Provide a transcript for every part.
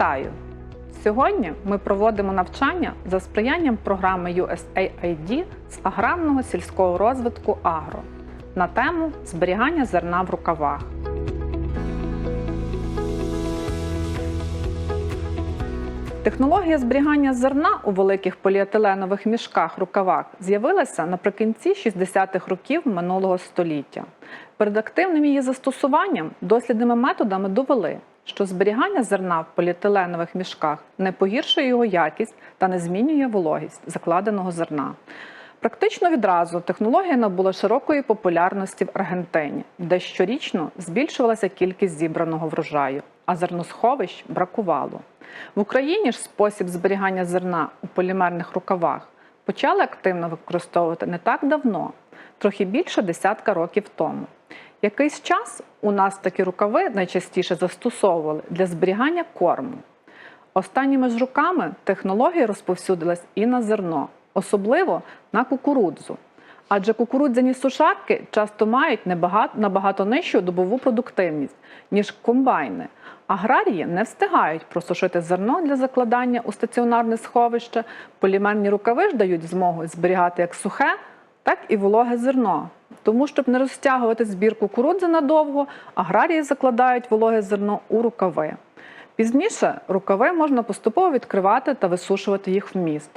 Вітаю! Сьогодні ми проводимо навчання за сприянням програми USAID з аграрного сільського розвитку Агро на тему зберігання зерна в рукавах. Технологія зберігання зерна у великих поліетиленових мішках рукавах з'явилася наприкінці 60-х років минулого століття. Перед активним її застосуванням дослідними методами довели, що зберігання зерна в поліетиленових мішках не погіршує його якість та не змінює вологість закладеного зерна. Практично відразу технологія набула широкої популярності в Аргентині, де щорічно збільшувалася кількість зібраного врожаю, а зерносховищ бракувало. В Україні ж спосіб зберігання зерна у полімерних рукавах почали активно використовувати не так давно, трохи більше десятка років тому. Якийсь час у нас такі рукави найчастіше застосовували для зберігання корму. Останніми ж роками технологія розповсюдилась і на зерно, особливо на кукурудзу. Адже кукурудзяні сушарки часто мають небагато, набагато нижчу добову продуктивність, ніж комбайни. Аграрії не встигають просушити зерно для закладання у стаціонарне сховище. Полімерні рукави ж дають змогу зберігати як сухе, так і вологе зерно. Тому, щоб не розтягувати збір кукурудзи надовго, аграрії закладають вологе зерно у рукави. Пізніше рукави можна поступово відкривати та висушувати їх вміст.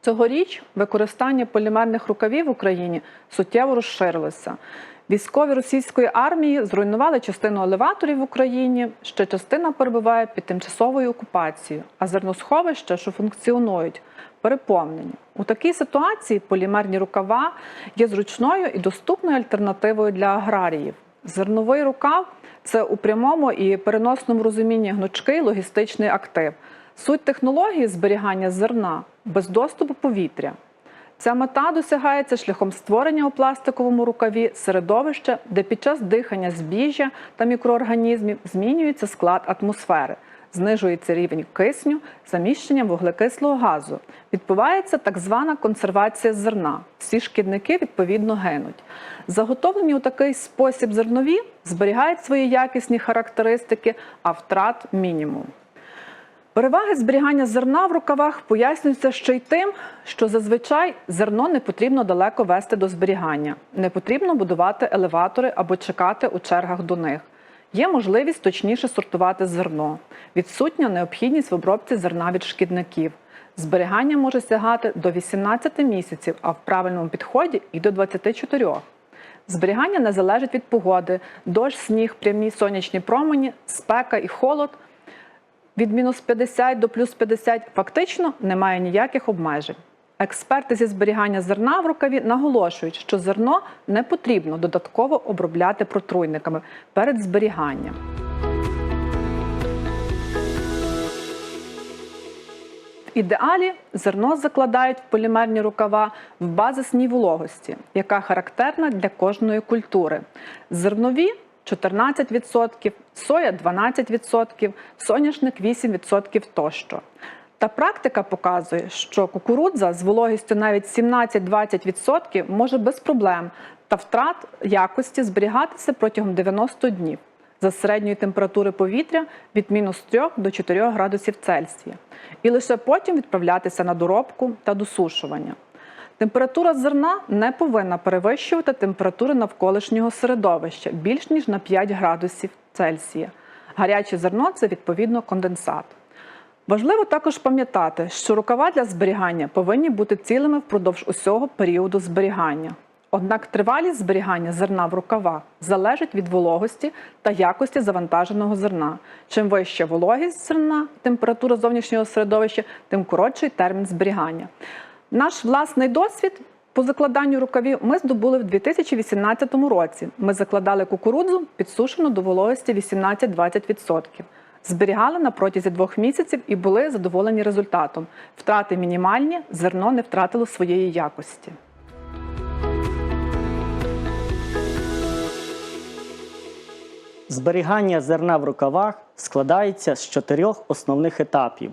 Цьогоріч використання полімерних рукавів в Україні суттєво розширилося. Військові російської армії зруйнували частину елеваторів в Україні, ще частина перебуває під тимчасовою окупацією, а зерносховища, що функціонують, переповнені. У такій ситуації полімерні рукава є зручною і доступною альтернативою для аграріїв. Зерновий рукав це у прямому і переносному розумінні гнучкий логістичний актив. Суть технології зберігання зерна без доступу повітря. Ця мета досягається шляхом створення у пластиковому рукаві середовища, де під час дихання збіжжя та мікроорганізмів змінюється склад атмосфери, знижується рівень кисню, заміщенням вуглекислого газу. Відбувається так звана консервація зерна. Всі шкідники відповідно гинуть. Заготовлені у такий спосіб зернові зберігають свої якісні характеристики, а втрат мінімум. Переваги зберігання зерна в рукавах пояснюються ще й тим, що зазвичай зерно не потрібно далеко вести до зберігання, не потрібно будувати елеватори або чекати у чергах до них. Є можливість точніше сортувати зерно, відсутня необхідність в обробці зерна від шкідників. Зберігання може сягати до 18 місяців, а в правильному підході і до 24. Зберігання не залежить від погоди, дощ, сніг, прямі сонячні промені, спека і холод – від мінус 50 до плюс 50 фактично немає ніяких обмежень. Експерти зі зберігання зерна в рукаві наголошують, що зерно не потрібно додатково обробляти протруйниками перед зберіганням. В ідеалі зерно закладають в полімерні рукава в базисній вологості, яка характерна для кожної культури. Зернові 14%, соя 12%, соняшник 8% тощо. Та практика показує, що кукурудза з вологістю навіть 17-20% може без проблем та втрат якості зберігатися протягом 90 днів за середньої температури повітря від мінус 3 до 4 градусів Цельсія, і лише потім відправлятися на доробку та досушування. Температура зерна не повинна перевищувати температури навколишнього середовища більш ніж на 5 градусів Цельсія. Гаряче зерно це відповідно конденсат. Важливо також пам'ятати, що рукава для зберігання повинні бути цілими впродовж усього періоду зберігання. Однак тривалість зберігання зерна в рукавах залежить від вологості та якості завантаженого зерна. Чим вища вологість зерна, температура зовнішнього середовища, тим коротший термін зберігання. Наш власний досвід по закладанню рукавів ми здобули в 2018 році. Ми закладали кукурудзу підсушену до вологості 18-20%. Зберігали на протязі двох місяців і були задоволені результатом. Втрати мінімальні, зерно не втратило своєї якості. Зберігання зерна в рукавах складається з чотирьох основних етапів.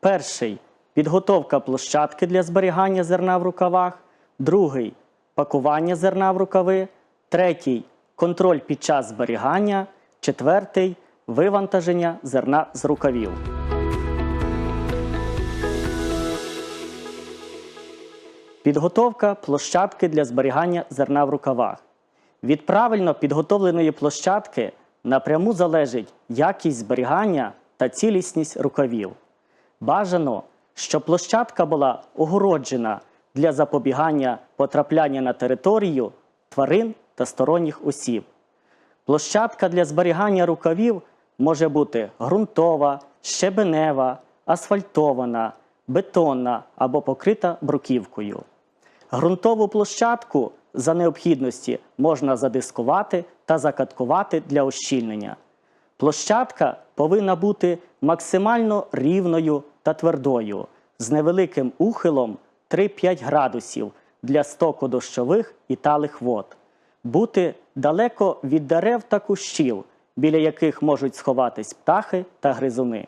Перший підготовка площадки для зберігання зерна в рукавах, другий пакування зерна в рукави, третій контроль під час зберігання, четвертий вивантаження зерна з рукавів. Підготовка площадки для зберігання зерна в рукавах. Від правильно підготовленої площадки напряму залежить якість зберігання та цілісність рукавів. Бажано щоб площадка була огороджена для запобігання потрапляння на територію тварин та сторонніх осіб. Площадка для зберігання рукавів може бути ґрунтова, щебенева, асфальтована, бетонна або покрита бруківкою. Ґрунтову площадку за необхідності можна задискувати та закаткувати для ощільнення. Площадка повинна бути максимально рівною та твердою, з невеликим ухилом 3-5 градусів для стоку дощових і талих вод. Бути далеко від дерев та кущів, біля яких можуть сховатись птахи та гризуни.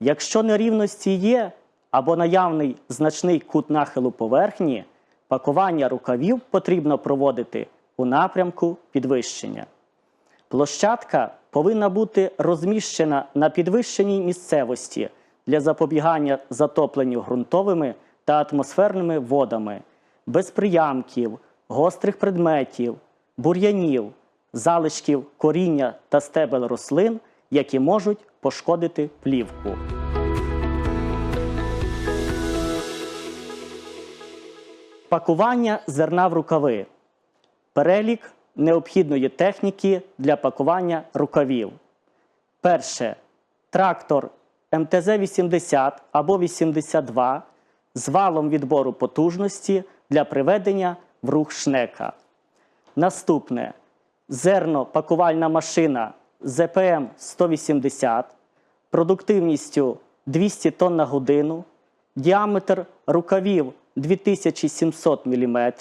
Якщо нерівності є або наявний значний кут нахилу поверхні, пакування рукавів потрібно проводити у напрямку підвищення. Площадка повинна бути розміщена на підвищеній місцевості для запобігання затопленню ґрунтовими та атмосферними водами, без приямків, гострих предметів, бур'янів, залишків коріння та стебел рослин, які можуть пошкодити плівку. Пакування зерна в рукави. Перелік необхідної техніки для пакування рукавів. Перше. Трактор МТЗ-80 або 82 з валом відбору потужності для приведення в рух шнека. Наступне зерно-пакувальна машина ЗПМ 180 продуктивністю 200 тонн на годину, діаметр рукавів 2700 мм,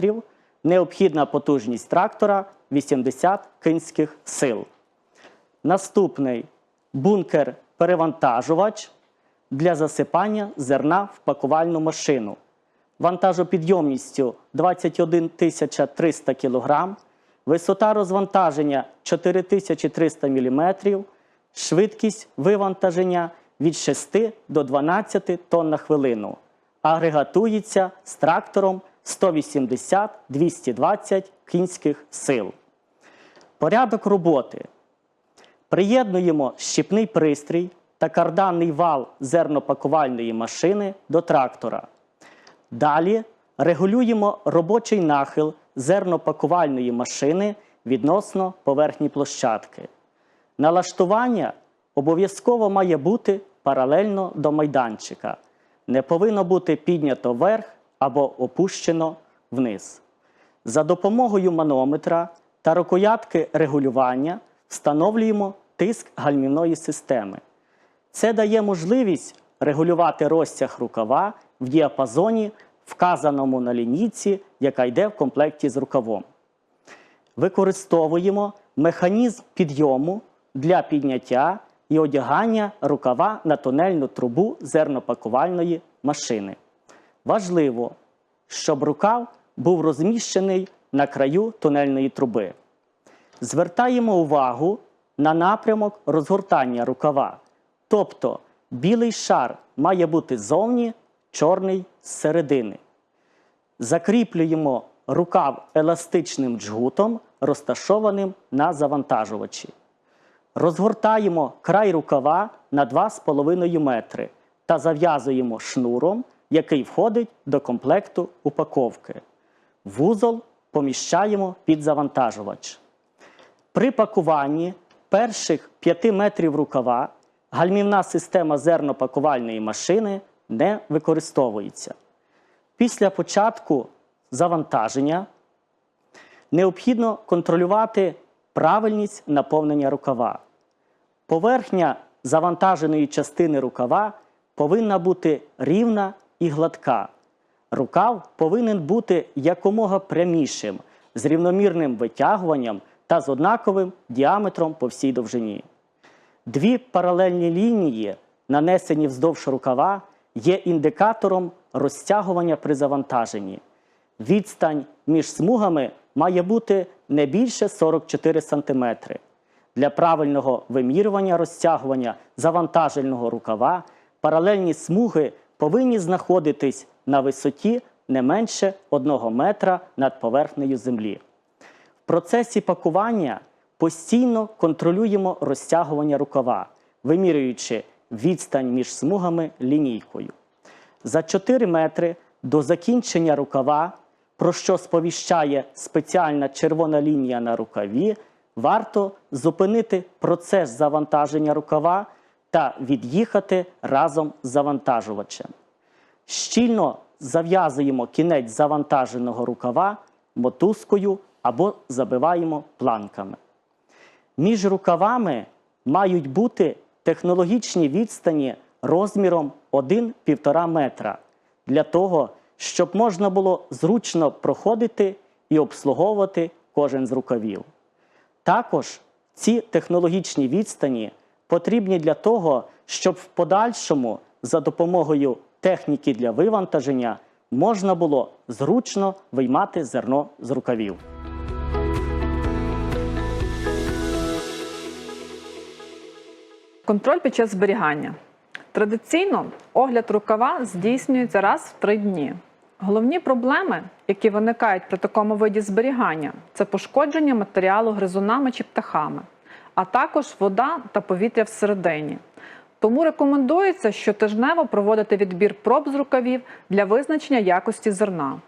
необхідна потужність трактора 80 кінських сил. Наступний бункер-перевантажувач для засипання зерна в пакувальну машину. Вантажопідйомністю 21 300 кг, висота розвантаження 4300 мм, швидкість вивантаження від 6 до 12 тонн на хвилину. Агрегатується з трактором 180-220 кінських сил. Порядок роботи. Приєднуємо щіпний пристрій та карданний вал зернопакувальної машини до трактора. Далі регулюємо робочий нахил зернопакувальної машини відносно поверхні площадки. Налаштування обов'язково має бути паралельно до майданчика. Не повинно бути піднято вверх або опущено вниз. За допомогою манометра та рукоятки регулювання встановлюємо тиск гальмівної системи. Це дає можливість регулювати розтяг рукава в діапазоні, вказаному на лінійці, яка йде в комплекті з рукавом. Використовуємо механізм підйому для підняття і одягання рукава на тунельну трубу зернопакувальної машини. Важливо, щоб рукав був розміщений на краю тунельної труби. Звертаємо увагу на напрямок розгортання рукава. Тобто білий шар має бути зовні, чорний зсередини. Закріплюємо рукав еластичним джгутом, розташованим на завантажувачі. Розгортаємо край рукава на 2,5 метри та зав'язуємо шнуром, який входить до комплекту упаковки. Вузол поміщаємо під завантажувач. При пакуванні перших 5 метрів рукава гальмівна система зернопакувальної машини не використовується. Після початку завантаження необхідно контролювати правильність наповнення рукава. Поверхня завантаженої частини рукава повинна бути рівна і гладка. Рукав повинен бути якомога прямішим, з рівномірним витягуванням та з однаковим діаметром по всій довжині. Дві паралельні лінії, нанесені вздовж рукава, є індикатором розтягування при завантаженні. Відстань між смугами має бути не більше 44 см. Для правильного вимірювання розтягування завантажельного рукава паралельні смуги повинні знаходитись на висоті не менше 1 метра над поверхнею землі. Процесі пакування постійно контролюємо розтягування рукава, вимірюючи відстань між смугами лінійкою. За 4 метри до закінчення рукава, про що сповіщає спеціальна червона лінія на рукаві, варто зупинити процес завантаження рукава та від'їхати разом з завантажувачем. Щільно зав'язуємо кінець завантаженого рукава мотузкою або забиваємо планками. Між рукавами мають бути технологічні відстані розміром 1-1,5 метра для того, щоб можна було зручно проходити і обслуговувати кожен з рукавів. Також ці технологічні відстані потрібні для того, щоб в подальшому за допомогою техніки для вивантаження можна було зручно виймати зерно з рукавів. Контроль під час зберігання. Традиційно огляд рукава здійснюється раз в три дні. Головні проблеми, які виникають при такому виді зберігання, це пошкодження матеріалу гризунами чи птахами, а також вода та повітря всередині. Тому рекомендується щотижнево проводити відбір проб з рукавів для визначення якості зерна.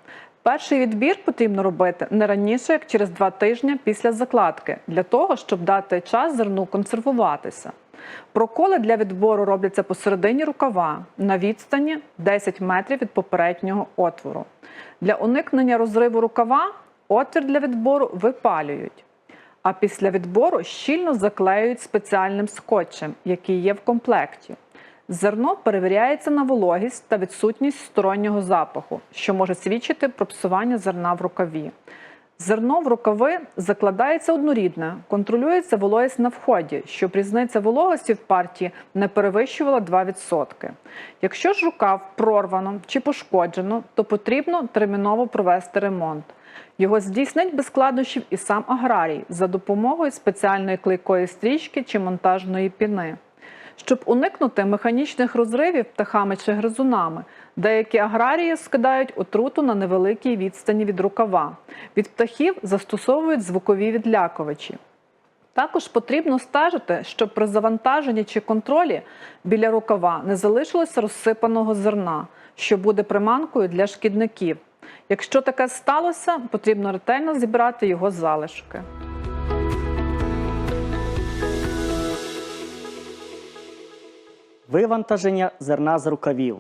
Перший відбір потрібно робити не раніше, як через два тижні після закладки, для того, щоб дати час зерну консервуватися. Проколи для відбору робляться посередині рукава на відстані 10 метрів від попереднього отвору. Для уникнення розриву рукава отвір для відбору випалюють. А після відбору щільно заклеюють спеціальним скотчем, який є в комплекті. Зерно перевіряється на вологість та відсутність стороннього запаху, що може свідчити про псування зерна в рукаві. Зерно в рукави закладається однорідне, контролюється вологість на вході, щоб різниця вологості в партії не перевищувала 2%. Якщо ж рукав прорвано чи пошкоджено, то потрібно терміново провести ремонт. Його здійснить без складнощів і сам аграрій за допомогою спеціальної клейкої стрічки чи монтажної піни. Щоб уникнути механічних розривів птахами чи гризунами, деякі аграрії скидають отруту на невеликій відстані від рукава. Від птахів застосовують звукові відлякувачі. Також потрібно стежити, щоб при завантаженні чи контролі біля рукава не залишилося розсипаного зерна, що буде приманкою для шкідників. Якщо таке сталося, потрібно ретельно зібрати його залишки. Вивантаження зерна з рукавів.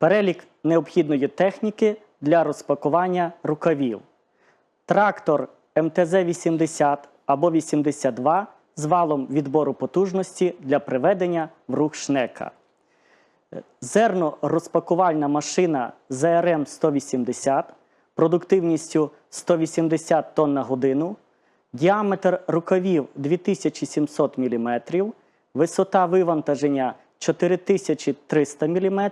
Перелік необхідної техніки для розпакування рукавів. Трактор МТЗ-80 або 82 з валом відбору потужності для приведення в рух шнека. Зерно-розпакувальна машина ЗРМ-180 продуктивністю 180 тонн на годину, діаметр рукавів 2700 мм, висота вивантаження 4300 мм,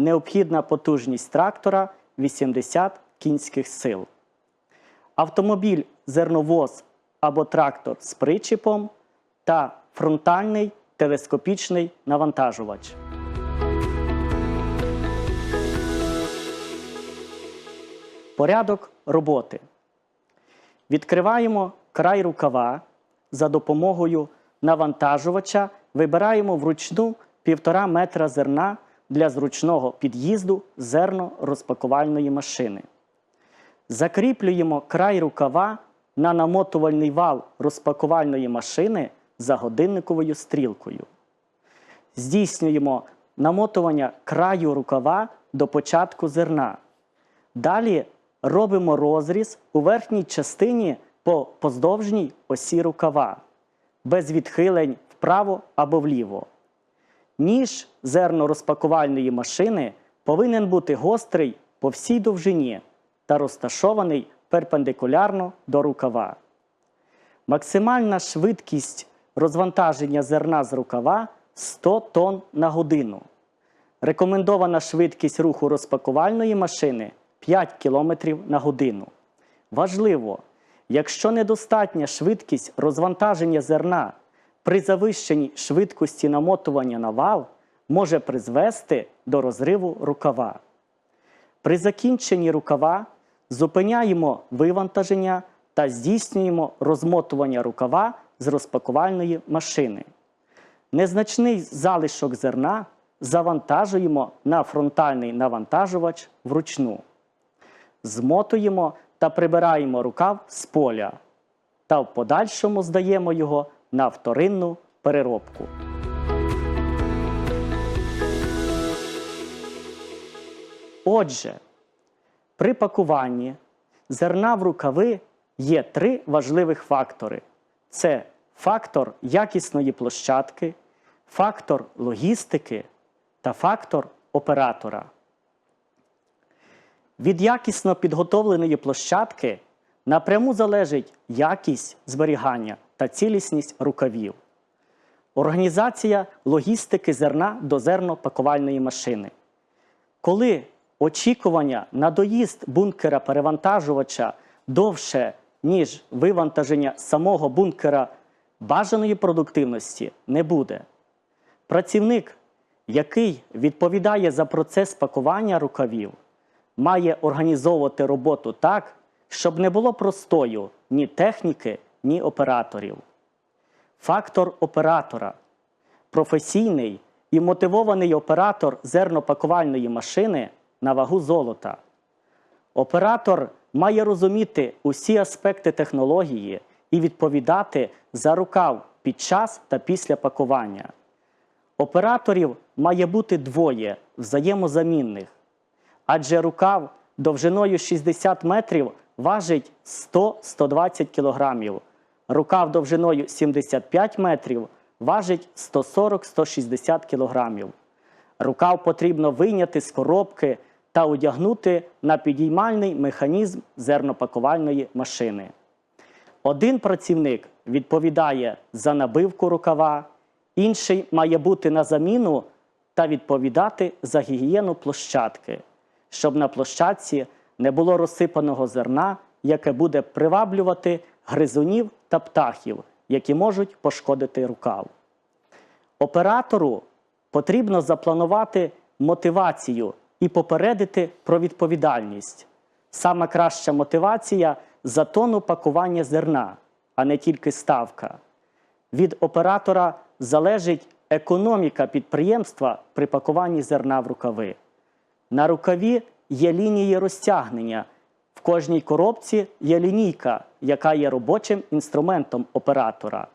необхідна потужність трактора 80 кінських сил. Автомобіль зерновоз або трактор з причіпом та фронтальний телескопічний навантажувач. Порядок роботи. Відкриваємо край рукава за допомогою навантажувача, вибираємо вручну 1,5 метра зерна для зручного під'їзду зерно-розпакувальної машини. Закріплюємо край рукава на намотувальний вал розпакувальної машини за годинниковою стрілкою. Здійснюємо намотування краю рукава до початку зерна. Далі робимо розріз у верхній частині по поздовжній осі рукава, без відхилень вправо або вліво. Ніж зернорозпакувальної машини повинен бути гострий по всій довжині та розташований перпендикулярно до рукава. Максимальна швидкість розвантаження зерна з рукава 100 тонн на годину. Рекомендована швидкість руху розпакувальної машини 5 км на годину. Важливо, якщо недостатня швидкість розвантаження зерна при завищеній швидкості намотування на вал може призвести до розриву рукава. При закінченні рукава зупиняємо вивантаження та здійснюємо розмотування рукава з розпакувальної машини. Незначний залишок зерна завантажуємо на фронтальний навантажувач вручну. Змотуємо та прибираємо рукав з поля та в подальшому здаємо його на вторинну переробку. Отже, при пакуванні зерна в рукави є три важливих фактори: це фактор якісної площадки, фактор логістики та фактор оператора. Від якісно підготовленої площадки напряму залежить якість зберігання та цілісність рукавів. Організація логістики зерна до зернопакувальної машини. Коли очікування на доїзд бункера перевантажувача довше, ніж вивантаження самого бункера бажаної продуктивності не буде. Працівник, який відповідає за процес пакування рукавів, має організовувати роботу так, щоб не було простою ні техніки, ні операторів. Фактор оператора. Професійний і мотивований оператор зернопакувальної машини на вагу золота. Оператор має розуміти усі аспекти технології і відповідати за рукав під час та після пакування. Операторів має бути двоє взаємозамінних, адже рукав довжиною 60 метрів важить 100-120 кг. Рукав довжиною 75 метрів важить 140-160 кг. Рукав потрібно вийняти з коробки та одягнути на підіймальний механізм зернопакувальної машини. Один працівник відповідає за набивку рукава, інший має бути на заміну та відповідати за гігієну площадки, щоб на площадці не було розсипаного зерна, яке буде приваблювати гризунів та птахів, які можуть пошкодити рукав. Оператору потрібно запланувати мотивацію і попередити про відповідальність. Саме краща мотивація за тону пакування зерна, а не тільки ставка. Від оператора залежить економіка підприємства при пакуванні зерна в рукави. На рукаві є лінії розтягнення. В кожній коробці є лінійка, яка є робочим інструментом оператора.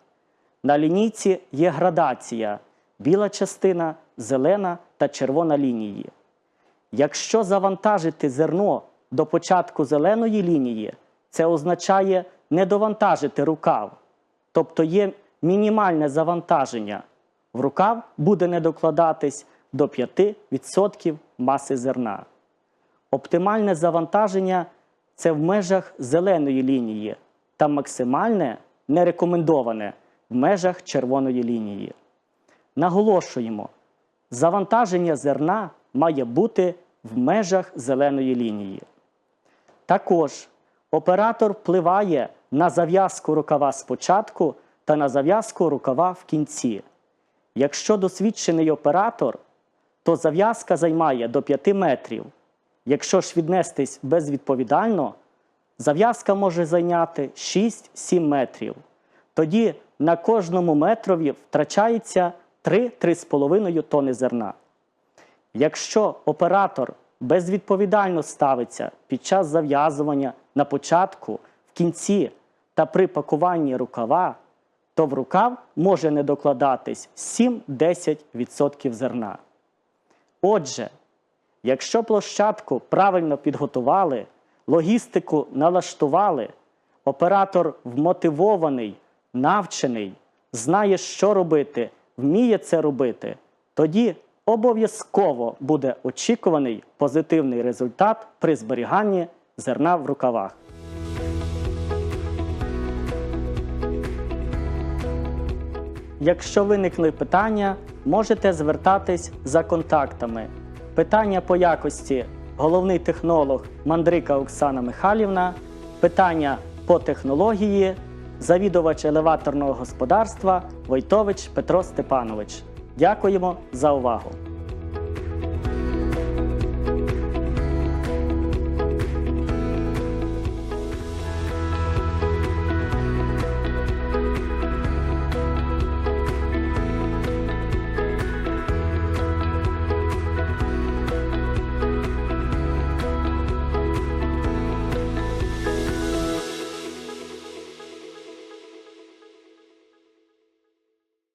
На лінійці є градація біла частина, зелена та червона лінії. Якщо завантажити зерно до початку зеленої лінії, це означає не довантажити рукав, тобто є мінімальне завантаження. В рукав буде не докладатись до 5% маси зерна. Оптимальне завантаження це в межах зеленої лінії та максимальне не рекомендоване в межах червоної лінії. Наголошуємо, завантаження зерна має бути в межах зеленої лінії. Також оператор впливає на зав'язку рукава спочатку та на зав'язку рукава в кінці. Якщо досвідчений оператор, то зав'язка займає до 5 метрів. Якщо ж віднестись безвідповідально, зав'язка може зайняти 6-7 метрів. Тоді на кожному метрові втрачається 3-3,5 тони зерна. Якщо оператор безвідповідально ставиться під час зав'язування на початку, в кінці та при пакуванні рукава, то в рукав може не докладатись 7-10% зерна. Отже, якщо площадку правильно підготували, логістику налаштували, оператор вмотивований, навчений, знає, що робити, вміє це робити, тоді обов'язково буде очікуваний позитивний результат при зберіганні зерна в рукавах. Якщо виникли питання, можете звертатись за контактами. Питання по якості головний технолог Мандрика Оксана Михайлівна, питання по технології, завідувач елеваторного господарства Войтович Петро Степанович. Дякуємо за увагу!